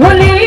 Willie.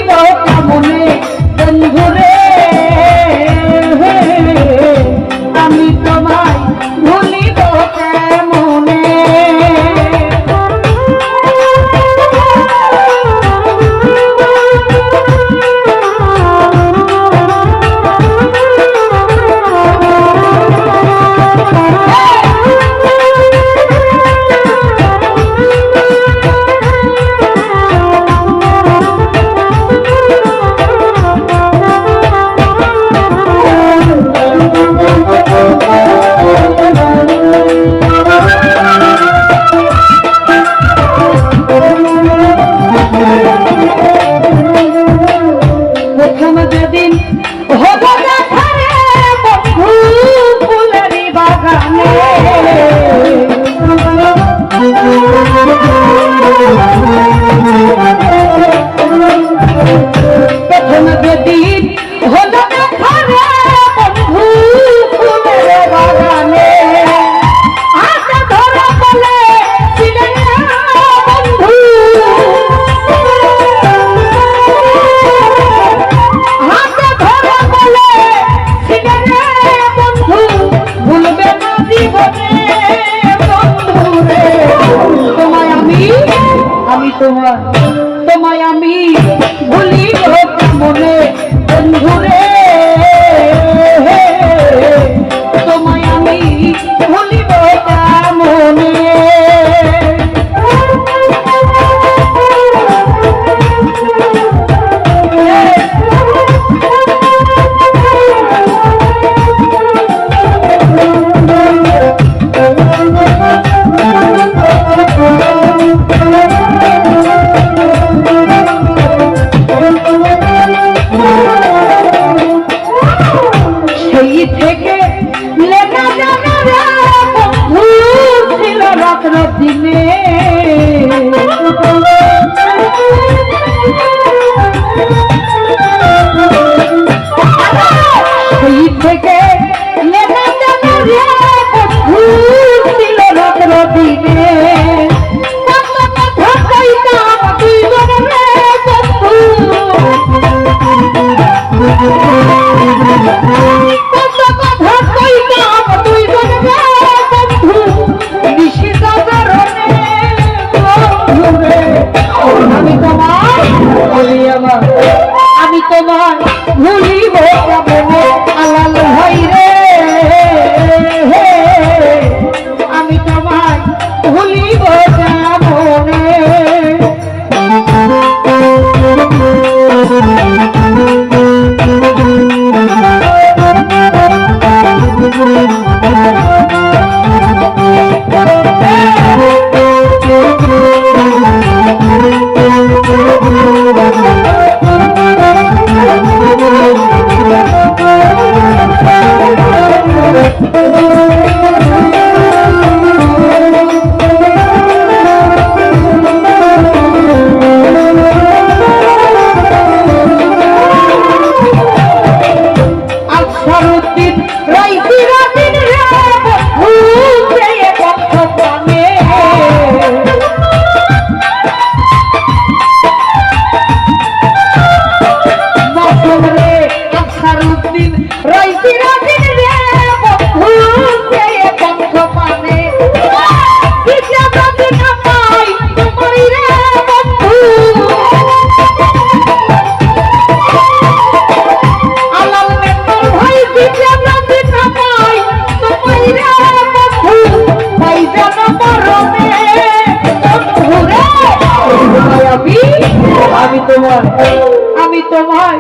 তোমার তোমায় আমি ভুলিব কেমনে বন্ধুরে দিনে তোমায় ভুলিব আলাল হই রে আমি তোমায় ভুলিব কেমনে? আমি তোমায়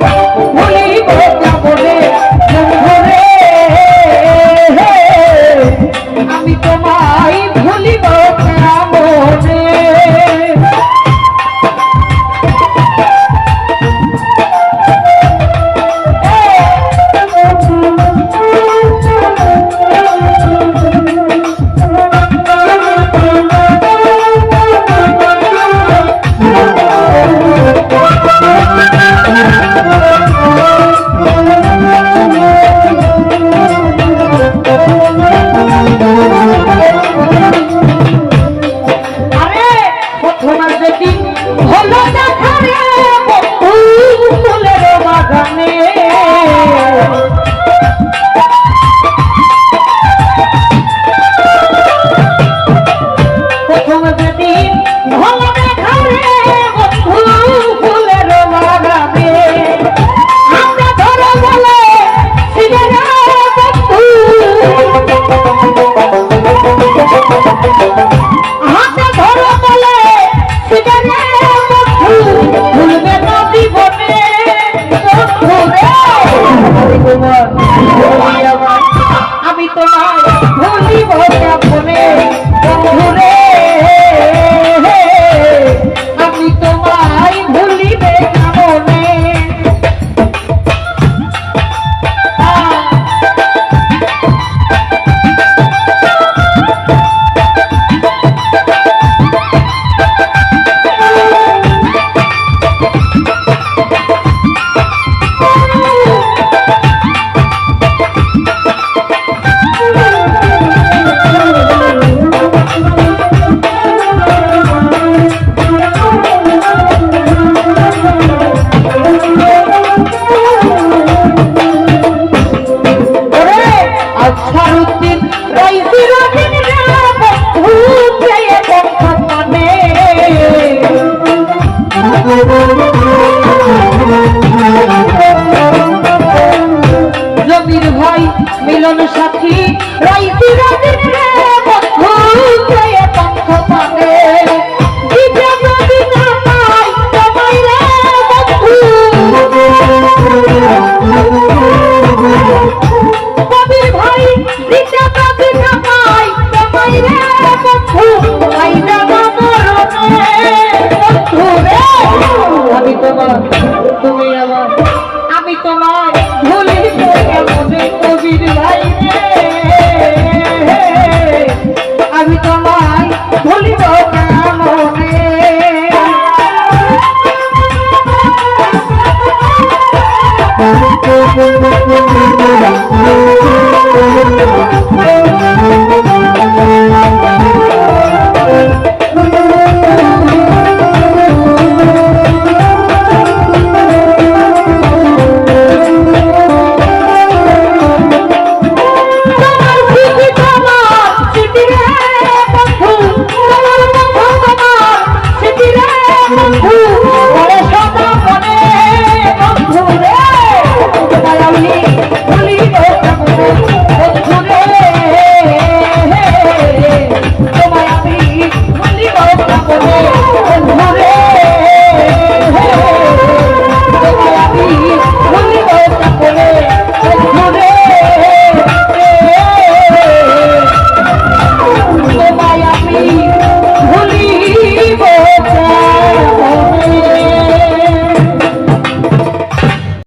Müzik